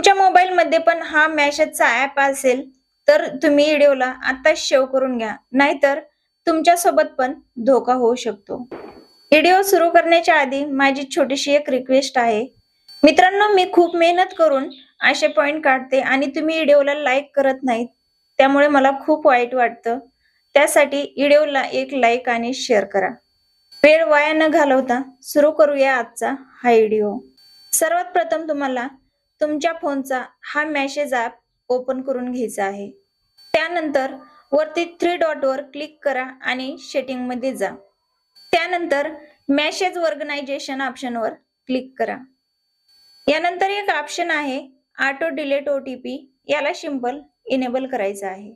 तुमच्या मोबाईलमध्ये पण हा मॅसेजचा ऍप असेल तर तुम्ही व्हिडिओला आता शेव करून घ्या. नाहीतर तुमच्यासोबत पण धोका होऊ शकतो. व्हिडिओ सुरू करण्याच्या आधी माझी छोटीशी एक रिक्वेस्ट आहे. मित्रांनो मी खूप मेहनत करून असे पॉइंट काढते आणि तुम्ही व्हिडिओला लाईक करत नाहीत त्यामुळे मला खूप वाईट वाटतं. त्यासाठी व्हिडिओला एक लाईक आणि शेअर करा. वेळ वाया न घालवता सुरू करूया आजचा हा व्हिडिओ. सर्वात प्रथम तुम्हाला तुमच्या फोनचा हा मेसेज ॲप ओपन करून घ्यायचा आहे. त्यानंतर वरती थ्री डॉटवर क्लिक करा आणि सेटिंगमध्ये जा. त्यानंतर मॅसेज ऑर्गनायझेशन ऑप्शनवर क्लिक करा. यानंतर एक ऑप्शन आहे auto delete O T P याला सिंपल इनेबल करायचं आहे.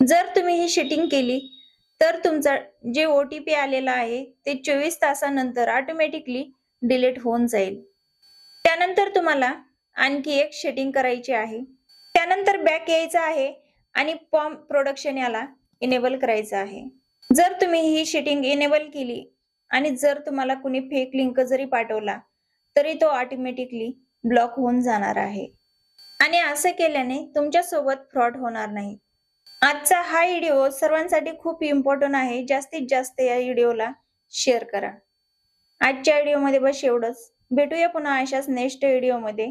जर तुम्ही ही सेटिंग केली तर तुमचा जे ओ टी पी आलेला आहे ते चोवीस तासानंतर ऑटोमॅटिकली डिलीट होऊन जाईल. त्यानंतर तुम्हाला आणखी एक शेडिंग करायची आहे. त्यानंतर बॅक यायचं आहे आणि पॉम प्रोडक्शन याला इनेबल करायचं आहे. जर तुम्ही ही शेटिंग इनेबल केली आणि जर तुम्हाला कुणी फेक लिंक जरी पाठवला तरी तो ऑटोमॅटिकली ब्लॉक होऊन जाणार आहे. आणि असं केल्याने तुमच्यासोबत फ्रॉड होणार नाही. आजचा हा व्हिडिओ सर्वांसाठी खूप इम्पॉर्टंट आहे. जास्तीत जास्त या व्हिडिओला शेअर करा. आजच्या व्हिडिओमध्ये बस एवढंच. भेटूया पुन्हा अशाच नेक्स्ट व्हिडिओमध्ये